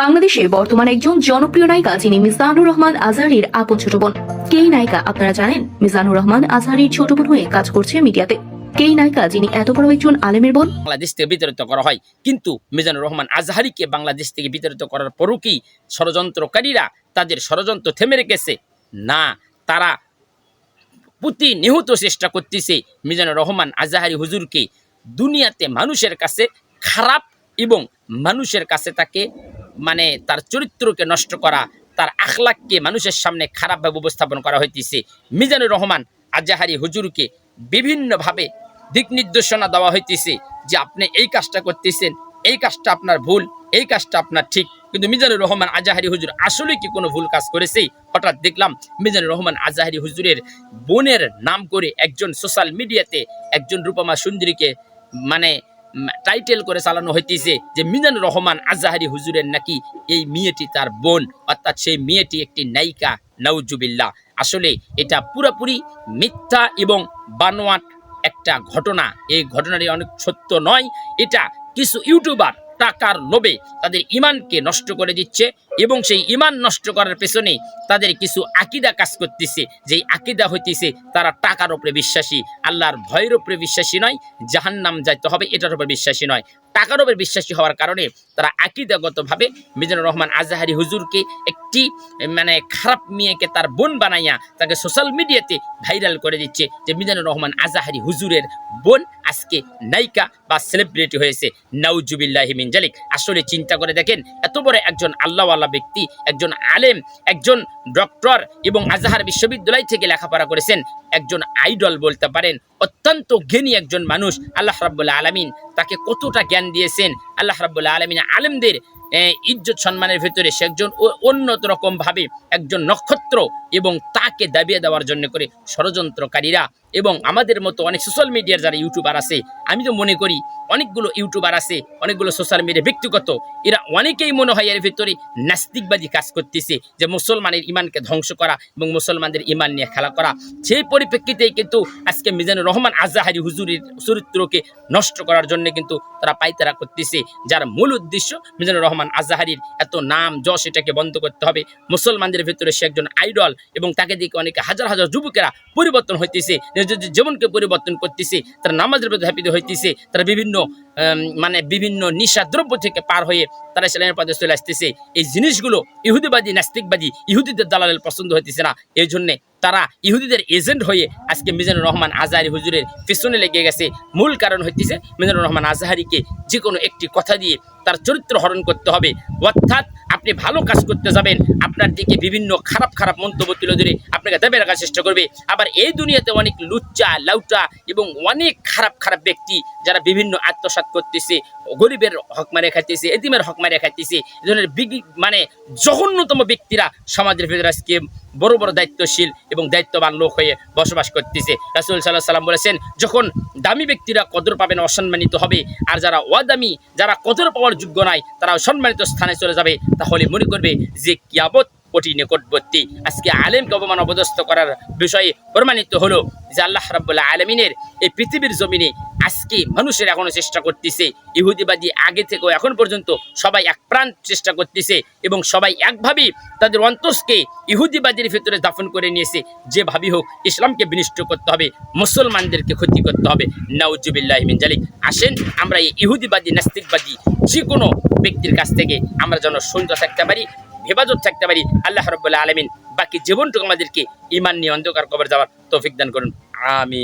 বাংলাদেশে বর্তমানে একজন জনপ্রিয় নায়িকা যিনি মিজানুর রহমান আজহারির আপন ছোট বোন। কে এই নায়িকা আপনারা জানেন? মিজানুর রহমান আজহারির ছোট বোন হয়ে কাজ করছে মিডিয়াতে। কে নায়িকা যিনি এত বড় একজন আলেমের বোন? বাংলাদেশ থেকে বিতাড়িত করা হয়। কিন্তু মিজানুর রহমান আজহারিকে বাংলাদেশ থেকে বিতাড়িত করার পরও কি ষড়যন্ত্রকারীরা তাদের ষড়যন্ত্র থেমে রেখেছে? না, তারা প্রতিনিহত চেষ্টা করতেছে মিজানুর রহমান আজাহারি হুজুরকে দুনিয়াতে মানুষের কাছে খারাপ এবং মানুষের কাছে তাকে মানে তার চরিত্রকে নষ্ট করা, তার আখলাককে মানুষের সামনে খারাপভাবে উপস্থাপন করা হইতেছে। মিজানুর রহমান আজাহারি হুজুরকে বিভিন্নভাবে দিক নির্দেশনা দেওয়া হইতেছে যে আপনি এই কাজটা করতেছেন, এই কাজটা আপনার ভুল, এই কাজটা আপনার ঠিক। কিন্তু মিজানুর রহমান আজাহারি হুজুর আসলে কি কোনো ভুল কাজ করেছে? হঠাৎ দেখলাম মিজানুর রহমান আজাহারি হুজুরের বোনের নাম করে একজন সোশ্যাল মিডিয়াতে একজন রূপমা সুন্দরীকে মানে টাইটেল করে চালানো হইতেছে যে মিনান রহমান আজাহারি হুজুরের নাকি এই মেয়েটি তার বোন, অর্থাৎ সেই মেয়েটি একটি নায়িকা নাউজুবিল্লা আসলে এটা পুরোপুরি মিথ্যা এবং বানোয়াট একটা ঘটনা। এই ঘটনাটি অনেক সত্য নয়। এটা কিছু ইউটিউবার টাকার লোভে তাদের ইমানকে নষ্ট করে দিচ্ছে। এবং সেই ইমান নষ্ট করার পেছনে তাদের কিছু আকিদা কাজ করতেছে। যেই আকিদা হইতেছে, তারা টাকার উপরে বিশ্বাসী। আল্লাহর ভয়ের উপরে বিশ্বাসী নয়, জাহান্নাম যাইতে হবে, এটার উপরে বিশ্বাসী নয়। টাকার উপরে বিশ্বাসী হওয়ার কারণে তারা আকিদাগতভাবে মিজানুর রহমান আজাহারি হুজুরকে একটি মানে খারাপ মেয়েকে তার বোন বানাইয়া তাকে সোশ্যাল মিডিয়াতে ভাইরাল করে দিচ্ছে যে মিজানুর রহমান আজাহারি হুজুরের বোন আজকে নায়িকা বা সেলিব্রিটি হয়েছে। নাউজুবিল্লাহ মিনজালিক আসলে চিন্তা করে দেখেন, এত বড় একজন আল্লাহওয়ালা ব্যক্তি, একজন আলেম, একজন ডক্টর এবং আজাহার বিশ্ববিদ্যালয় থেকে লেখাপড়া করেছেন। একজন আইডল বলতে পারেন, অত্যন্ত জ্ঞানী একজন মানুষ, আল্লাহ রাবুল্লাহ আলমিন তাকে কতটা জ্ঞান দিয়েছেন। আল্লাহ রাবুল্লাহ আলমিন আলেমদের ইজ্জত সম্মানের ভিতরে সে একজন ও- উন্নত রকম ভাবে একজন নক্ষত্র এবং তাকে দাবিয়ে দেওয়ার জন্য করে ষড়যন্ত্রকারীরা এবং আমাদের মতো অনেক সোশ্যাল মিডিয়ার যারা ইউটিউবার আছে, আমি তো মনে করি অনেকগুলো ইউটিউবার আছে, অনেকগুলো সোশ্যাল মিডিয়া ব্যক্তিগত, এরা অনেকেই মনে হয় এর ভিতরে নাস্তিকবাদী কাজ করতেছে, যে মুসলমানের ইমানকে ধ্বংস করা এবং মুসলমানদের ইমান নিয়ে খেলা করা। সেই পরিপ্রেক্ষিতেই কিন্তু আজকে মিজানুর রহমান আজাহারি হুজুরের চরিত্রকে নষ্ট করার জন্য কিন্তু তারা পাইতারা করতেছে, যার মূল উদ্দেশ্য মিজানুর রহমান আজাহারির এত নাম যশ এটাকে বন্ধ করতে হবে। মুসলমানদের ভিতরে সে একজন আইডল এবং তাকে দিকে অনেকে হাজার হাজার যুবকেরা পরিবর্তন হইতেছে নিজের জীবনকে পরিবর্তন করতেছে, তারা নামাজের প্রতি হ্যাপিত হইতেছে, তারা বিভিন্ন মানে বিভিন্ন নিশা দ্রব্য থেকে পার হয়ে তারা ইসলামের পথে চলে আসতেছে। এই জিনিসগুলো ইহুদিবাদী, নাস্তিকবাদী ইহুদিদের দালালের পছন্দ হইতেছে না। এই জন্যে তারা ইহুদিদের এজেন্ট হয়ে আজকে মিজানুর রহমান আজহারি হুজুরের পেছনে লেগে গেছে। মূল কারণ হইতেছে মিজানুর রহমান আজহারিকে যে কোনো একটি কথা দিয়ে তার চরিত্র হরণ করতে হবে। অর্থাৎ আপনি ভালো কাজ করতে যাবেন, আপনার দিকে বিভিন্ন খারাপ খারাপ মন্তব্য তুলে ধরে আপনাকে দেবে রাখার চেষ্টা করবে। আবার এই দুনিয়াতে অনেক লুচ্চা, লাউটা এবং অনেক খারাপ খারাপ ব্যক্তি যারা বিভিন্ন আত্মসাৎ করতেছে, গরিবের হক মারে খাইতেছে এদিমের হক মারে খাইতেছে এই ধরনের মানে জঘন্যতম ব্যক্তিরা সমাজের ভেতরে আজকে বড় বড় দায়িত্বশীল এবং দায়িত্ববান লোক হয়ে বসবাস করতেছে। রাসুল সাল্লাহ সাল্লাম বলেছেন, যখন দামি ব্যক্তিরা কদর পাবেন, অসম্মানিত হবে, আর যারা অদামি, যারা কদর পাওয়ার যোগ্য নয় তারা অসম্মানিত স্থানে চলে যাবে, তাহলে মনে করবে যে কিয়াবত অতি নিকটবর্তী। আজকে আলেমকে অবমান অবদস্ত করার বিষয়ে প্রমাণিত হলো যে আল্লাহ রাব্বুল্লাহ আলমিনের এই পৃথিবীর জমিনে আজকে মানুষের এখনও চেষ্টা করতেছে, ইহুদিবাদী আগে থেকেও এখন পর্যন্ত সবাই এক প্রাণ চেষ্টা করতেছে এবং সবাই একভাবেই তাদের অন্তসকে ইহুদিবাদীর ভিতরে দাফন করে নিয়েছে। যেভাবেই হোক, ইসলামকে বিনিষ্ট করতে হবে, মুসলমানদেরকে ক্ষতি করতে হবে। নাউজুবিল্লাহ মিন জালিক। আসেন আমরা এই ইহুদিবাদী, নাস্তিকবাদী যে কোনো ব্যক্তির কাছ থেকে আমরা যেন সুন্দর থাকতে পারি, হেফাজত থাকতে পারি। আল্লাহ রব্বুল্লাহ আলমিন বাকি জীবনটুকু আমাদেরকে ইমান নিয়ে অন্ধকার কবর যাওয়ার তৌফিক দান করুন। আমি